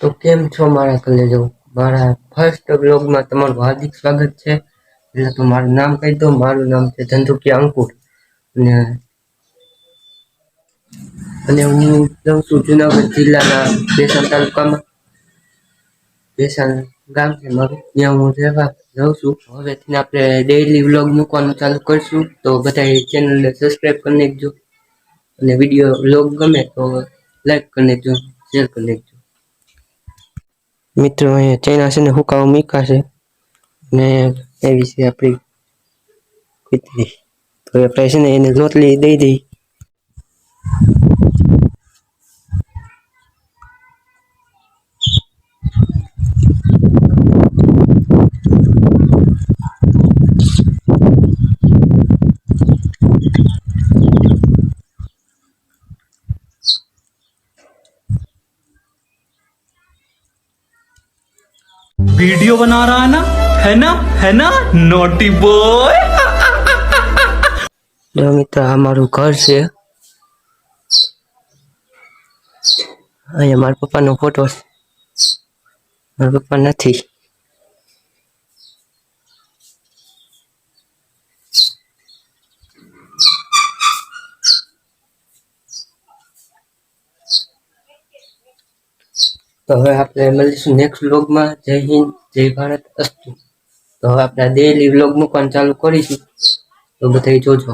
તો કેમ છો મારા કલેજો મારા ફર્સ્ટ બ્લોગમાં તમારું હાર્દિક સ્વાગત છે. એટલે તો મારું નામ કહી દો. મારું નામ છે ધંધુકિયા અંકુર. અને અને હું રહું છું જુનાગઢ જિલ્લાના બેસણ તાલુકામાં. બેસણ ગામ છે મારું. ત્યાં હું રહેવા રહું છું. હવેથી આપણે ડેઈલી વ્લોગ મૂકવાનું ચાલુ કરીશું. તો બધા ચેનલને સબસ્ક્રાઈબ કરી નાખજો. અને વીડિયો વ્લોગ ગમે તો લાઈક કરી નાખજો શેર કરી નાખજો. મિત્રો અહીંયા ચૈના છે ને હુકાઓ મૂક્યા છે. ને એવી છે આપણી કૂતરી તો આપણે છે ને એને રોટલી દઈ દઈ. वीडियो बना रहा है ना है ना है ना नोटी बॉय જો મિત્ર આ મારું ઘર છે અહીંયા મારા પપ્પાનો ફોટો છે મારા પપ્પા નથી તો હવે આપણે મળીશું નેક્સ્ટ વ્લોગમાં જય હિન્દ, જય ભારત, અસ્તુ. તો હવે આપણે ડેલી વ્લોગ મૂકવાનું ચાલુ કરીશું. તો બધા જોજો.